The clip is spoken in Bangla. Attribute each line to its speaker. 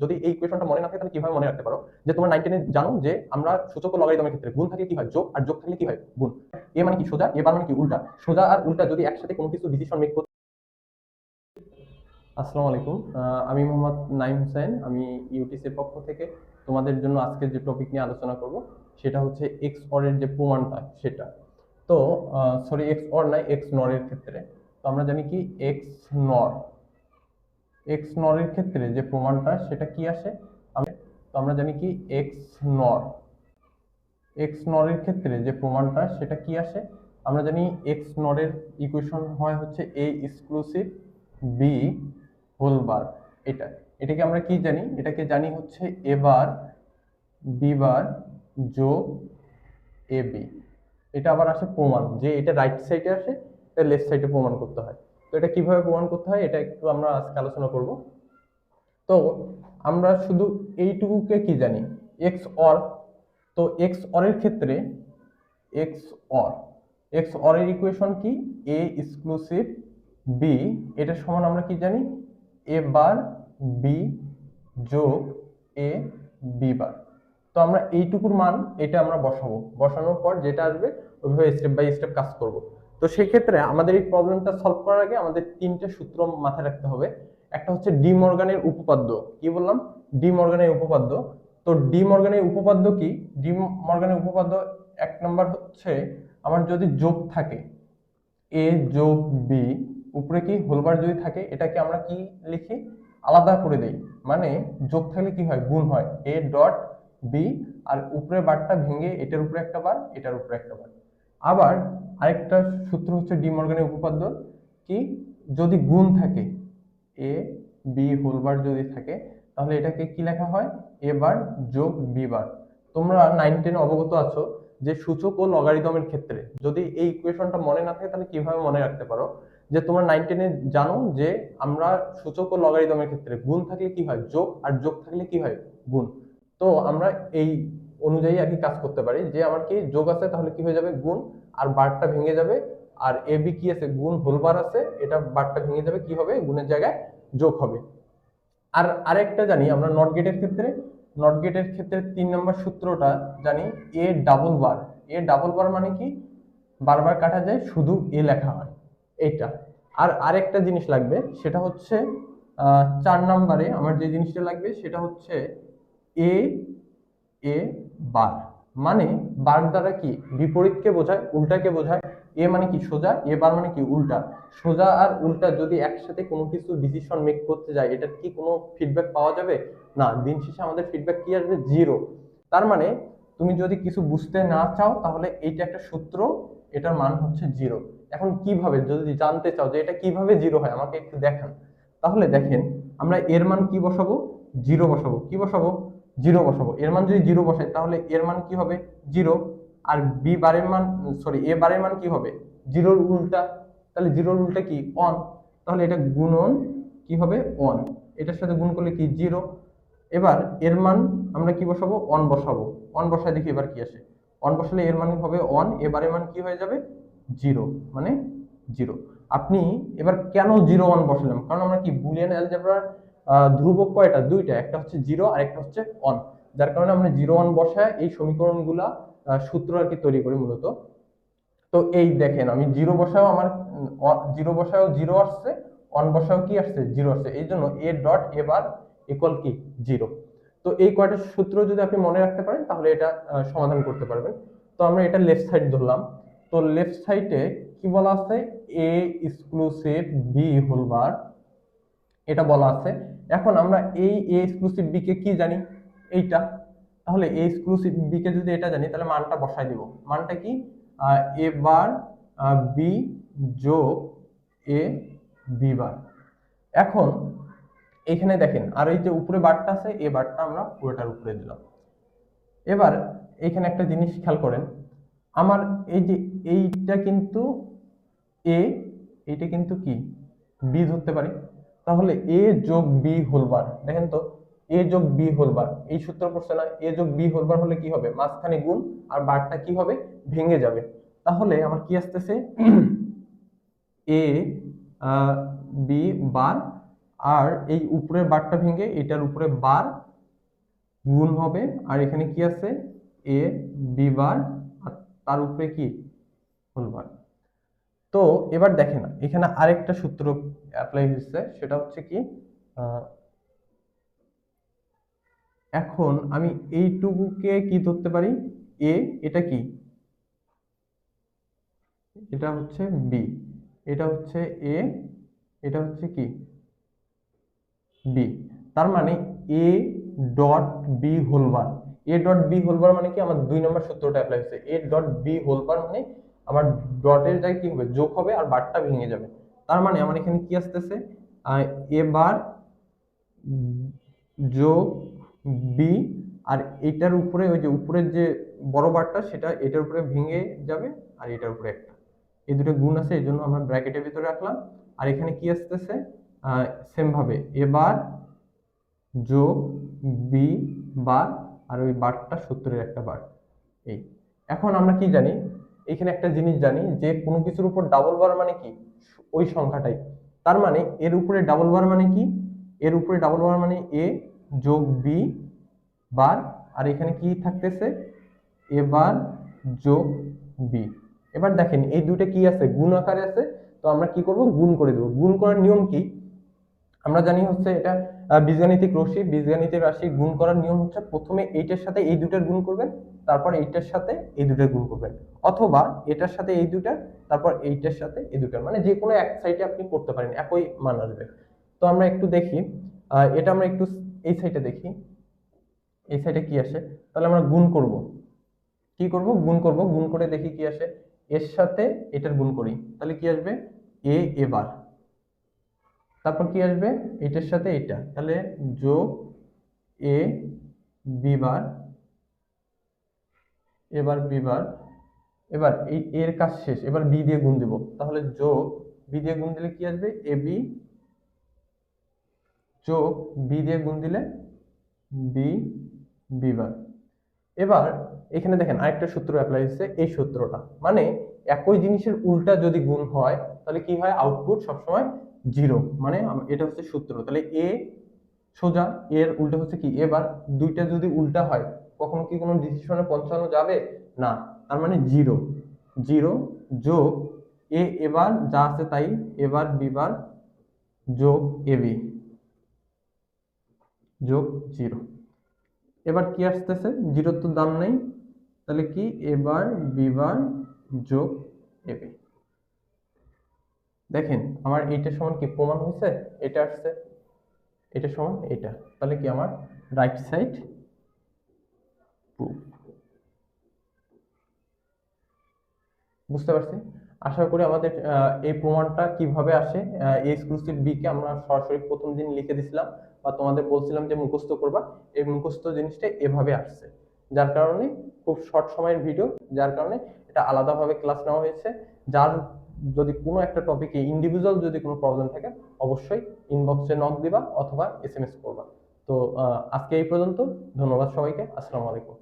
Speaker 1: যদি এই ইকুয়েশনটা মনে না থাকে তাহলে কীভাবে মনে রাখতে পারো? যে তোমার নাইন টেনে জানো যে আমরা সূচক লগারিদমের ক্ষেত্রে। গুণ থাকলে কি হয়? যোগ। আর যোগ থাকলে কি হয়? গুণ। এ মানে কি? সোজা? এ মানে কি? উল্টা। সোজা আর উল্টা যদি একসাথে কোনো কিছু ডিসিশন মেক করতে আসসালামু আলাইকুম। আমি মোহাম্মদ নাইম হোসেন। আমি ইউটিসির পক্ষ থেকে তোমাদের জন্য আজকে যে টপিক নিয়ে আলোচনা করব, সেটা হচ্ছে এক্স অরের যে প্রমাণটা, সেটা। তো সরি এক্স অর নাই এক্স নরের ক্ষেত্রে। তো আমরা জানি কি? এক্স নর এক্স নরের ক্ষেত্রে যে প্রমাণটা, সেটা কি আসে? তো আমরা জানি কি এক্স নর। এক্স নরের ক্ষেত্রে যে প্রমাণটা, সেটা কি আসে? আমরা জানি এক্স নরের ইকুয়েশন হয় হচ্ছে A exclusive B whole bar এটা, এটাকে আমরা কি জানি? এটাকে জানি হচ্ছে এ বার বি বার যোগ এ বি এটা আবার আসে প্রমাণ। যে এটা রাইট সাইডে আসে এটা লেফট সাইডে প্রমাণ করতে হয়। তো এটা কীভাবে প্রমাণ করতে হয় এটা একটু আমরা আজকে আলোচনা করব। তো আমরা শুধু এইটুকুকে কি জানি? এক্স অর তো এক্স অরের ক্ষেত্রে এক্স অর এক্স অরের ইকুয়েশন কি? এ এক্সক্লুসিভ বি এটা সমান আমরা কি জানি? এ বার বি যোগ এ বি বার তো আমরা এইটুকুর মান এটা আমরা বসাবো। বসানোর পর যেটা আসবে, ওইভাবে স্টেপ বাই স্টেপ কাজ করব। তো সেই ক্ষেত্রে আমাদের এই প্রবলেমটা সলভ করার আগে আমাদের তিনটে সূত্র মাথায় রাখতে হবে। একটা হচ্ছে ডি মর্গানের উপপাদ্য। কি বললাম? ডি মর্গানের উপপাদ্য। তো ডি মর্গানের উপপাদ্য কি? ডি মর্গানের উপপাদ্য এক নম্বর হচ্ছে আমার যদি যোগ থাকে এ যোগ বি উপরে কি হোলবার যদি থাকে, এটাকে আমরা কি লিখি? আলাদা করে দেই। মানে যোগ থাকলে কি হয়? গুণ হয়। এ ডট বি আর উপরে বারটা ভেঙে এটার উপরে একটা বার এটার উপরে একটা বার আবার আরেকটা সূত্র হচ্ছে ডি মর্গানের উপপাদ্য কি? যদি গুণ থাকে এ বি হোলবার যদি থাকে, তাহলে এটাকে কি লেখা হয়? এ বার যোগ বি বার তোমরা নাইন টেনে অবগত আছো যে সূচক ও লগারিদমের ক্ষেত্রে যদি এই ইকুয়েশনটা মনে না থাকে, তাহলে কীভাবে মনে রাখতে পারো? যে তোমরা নাইন টেনে জানো যে আমরা সূচক ও লগারিদমের ক্ষেত্রে গুণ থাকলে কি হয়? যোগ আর যোগ থাকলে কি হয়? গুণ। তো আমরা এই অনুযায়ী আর কি কাজ করতে পারি যে আমার কি যোগ আছে, তাহলে কি হয়ে যাবে? গুণ। আর বারটা ভেঙে যাবে, আর এ বি কি আছে? গুণ হোলবার আছে, এটা বারটা ভেঙে যাবে কি হবে? গুণের জায়গায় যোগ হবে। আর আরেকটা জানি, আমরা নট গেটের ক্ষেত্রে নট গেটের ক্ষেত্রে তিন নম্বর সূত্রটা জানি এ ডাবল বার এ ডাবল বার মানে কি? বারবার কাটা যায়, শুধু এ লেখা হয়। এইটা। আর আরেকটা জিনিস লাগবে, সেটা হচ্ছে চার নম্বরে আমার যে জিনিসটা লাগবে, সেটা হচ্ছে এ এ বার মানে বার দ্বারা কি? বিপরীতকে বোঝায়, উল্টাকে বোঝায়, এ মানে কি সোজা, এ বার মানে কি উল্টা। সোজা আর উল্টা যদি একসাথে কোনো কিছু ডিসিশন মেক করতে যায়, এটার কি কোনো ফিডব্যাক পাওয়া যাবে? না, দিন শেষে আমাদের ফিডব্যাক কি আসবে? জিরো তার মানে তুমি যদি কিছু বুঝতে না চাও, তাহলে এইটা একটা সূত্র, এটার মান হচ্ছে জিরো এখন কীভাবে, যদি জানতে চাও যে এটা কীভাবে জিরো হয়, আমাকে একটু দেখান। তাহলে দেখেন, আমরা এর মান কি বসাবো? জিরো বসাবো। কি বসাবো? জিরো বসাবো। এর মান যদি জিরো বসাই, তাহলে এর মান কি হবে? জিরো। আর বি বারের মান সরি এ বারের মান কি হবে? জিরোর উল্টা। তাহলে জিরোর উল্টা কি? অন তাহলে এটা গুণন কি হবে? অন এটার সাথে গুণ করলে কি? জিরো। এবার এর মান আমরা কি বসাবো? অন বসাবো। অন বসায় দেখি এবার কি আসে। অন বসালে এর মান হবে অন এবারের মান কি হয়ে যাবে? জিরো। মানে জিরো। আপনি এবার কেন জিরো ওয়ান বসালাম? কারণ আমরা কি বুলিয়ান অ্যালজেব্রার ধ্রুবক কয়টা? দুইটা। একটা হচ্ছে জিরো আর একটা হচ্ছে অন যার কারণে আমরা জিরো ওয়ান বসায় এই সমীকরণগুলা সূত্র আর কি তৈরি করি মূলত। তো এই দেখেন, আমি জিরো বসাও আমার জিরো বসাও জিরো আসছে অন বসাও কি আসছে? জিরো আসছে। এই জন্য এ ডট এবার ইকুয়াল কি? জিরো তো এই কয়টা সূত্র যদি আপনি মনে রাখতে পারেন, তাহলে এটা সমাধান করতে পারবেন। তো আমরা এটা লেফট সাইড ধরলাম। তো লেফট সাইডে কি বলা আছে? এ এক্সক্লুসিভ বি হোলবার এটা বলা আছে এখন আমরা এই এ এক্সক্লুসিভ বি কে জানি? এইটা। তাহলে এ এক্সক্লুসিভ বি কে যদি এটা জানি, তাহলে মানটা বসাই দিব। মানটা কি? এ বার বি যোগ এ বি বার এখন এখানে দেখেন, আর এই যে উপরে বারটা আছে এ বারটা আমরা পুরোটার উপরে দিলাম। এবার এখানে একটা জিনিস খেয়াল করেন, আমার এই যে এইটা কিন্তু এ এইটা কিন্তু কি? বি ধরতে পারি। তাহলে এ যোগ বি হোলবার দেখেন তো এ যোগ বি হোলবার এই সূত্র পড়ছে না এ যোগ বি হোলবার হলে কি হবে? মাঝখানে গুণ, আর বারটা কি হবে? ভেঙে যাবে। তাহলে আমার কি আসতেছে? এ বি বার আর এই উপরের বারটা ভেঙে এটার উপরে বার গুণ হবে, আর এখানে কি আছে? এ বি বার আর তার উপরে কি? হোল বার তো এবার দেখেন, এখানে আরেকটা সূত্র অ্যাপ্লাই হয়েছে, সেটা হচ্ছে কি এখন আমি এইটুকুকে কি ধরতে পারি? এ এটা কি? এটা হচ্ছে বি এটা হচ্ছে এ এটা হচ্ছে কি? বি তার মানে A dot B whole bar A dot B whole bar মানে কি? আমার দুই নম্বর সূত্রটা অ্যাপ্লাই হচ্ছে এ ডট বি হোলবার মানে আমার ডটের জায়গায় কি হবে? যোগ হবে আর বারটা ভেঙে যাবে। তার মানে আমার এখানে কি আসতেছে? আহ, এ বার যোগ বি আর এটার উপরে ওই যে উপরের যে বড় বারটা সেটা এটার উপরে ভেঙে যাবে আর এটার উপরে একটা। এই দুটো গুণ আছে এই জন্য আমরা ব্র্যাকেটের ভিতরে রাখলাম। আর এখানে কি আসতেছে? সেম ভাবে। এবার যোগ বি বার আর ওই বারটা সত্তরের একটা বার এই। এখন আমরা কি জানি? এখানে একটা জিনিস জানি যে কোনো কিছুর উপর ডাবল বার মানে কি? ওই সংখ্যাটাই। তার মানে এর উপরে ডাবল বার মানে কি? এর উপরে ডাবল বার মানে এ যোগ বি বার আর এখানে কি থাকতেছে? এ বার যোগ বি এবার দেখেন, এই দুটো কি আছে? গুণ আকারে আছে। তো আমরা কি করব? গুণ করে দেবো। গুণ করার নিয়ম কি? আমরা জানি হচ্ছে এটা বীজগাণিতিক রাশি বীজগাণিতিক রাশি গুণ করার নিয়ম হচ্ছে প্রথমে এইটার সাথে এই দুটার গুণ করবেন, তারপর এইটার সাথে এই দুটার গুণ করবেন। অথবা এটার সাথে এই দুটার তারপর এইটার সাথে এই দুটার মানে যে কোনো এক সাইডে আপনি করতে পারেন, একই মান আসবে। তো আমরা একটু দেখি এটা আমরা একটু এই সাইডে দেখি। এই সাইডে কি আসে? তাহলে আমরা গুণ করব। কি করব? গুণ করব। গুণ করে দেখি কি আসে? এর সাথে এটার গুণ করি। তাহলে কি আসবে? এ এবার তারপর কি আসবে? এটার সাথে এটা। তাহলে যোগ এ বিবার এবার বিবার এবার এই এর কাজ শেষ। এবার বি দিয়ে গুণ দেব। তাহলে যোগ বি দিয়ে গুণ দিলে কি আসবে? এ বি যোগ বি দিয়ে গুণ দিলে বি বিবার এবার এখানে দেখেন আরেকটা সূত্র অ্যাপ্লাই হচ্ছে এই সূত্রটা। মানে একই জিনিসের উল্টা যদি গুণ হয়, তাহলে কি হয়? আউটপুট সবসময় জিরো মানে এটা হচ্ছে সূত্র। তাহলে এ সোজা, এর উল্টা হচ্ছে কি? এবার দুইটা যদি উল্টা হয়, কখনো কি কোনো ডিসিশনে পৌঁছানো যাবে? না, তার মানে জিরো। জিরো যোগ এ এবার যা আছে তাই, এবার বিবার যোগ এবি যোগ জিরো। এবার কি আসতেছে? জিরোর তো দাম নেই। তাহলে কি? এবার বিবার যোগ এবি দেখেন, আমার এইটা সমান কি প্রমাণ হয়েছে? এটা আসছে। এটা সমান এটা। তাহলে কি আমার রাইট সাইড প্রুফ বুঝতে পারছি? আশা করি আমাদের এই প্রমাণটা কীভাবে আসে এক্সক্লুসিভ বি কে আমরা সরাসরি প্রথম দিন লিখে দিছিলাম বা তোমাদের বলছিলাম যে মুখস্থ করবা, এই মুখস্থ জিনিসটা এভাবে আসছে। যার কারণে খুব শর্ট সময়ের ভিডিও যার কারণে এটা আলাদাভাবে ক্লাস নেওয়া হয়েছে। যার যদি কোনো একটা টপিকে ইন্ডিভিজুয়াল যদি কোনো প্রবলেম থাকে, অবশ্যই ইনবক্সে নক দিবা অথবা এস এম এস করবা। তো আজকে এই পর্যন্ত। ধন্যবাদ সবাইকে। আসসালামু আলাইকুম।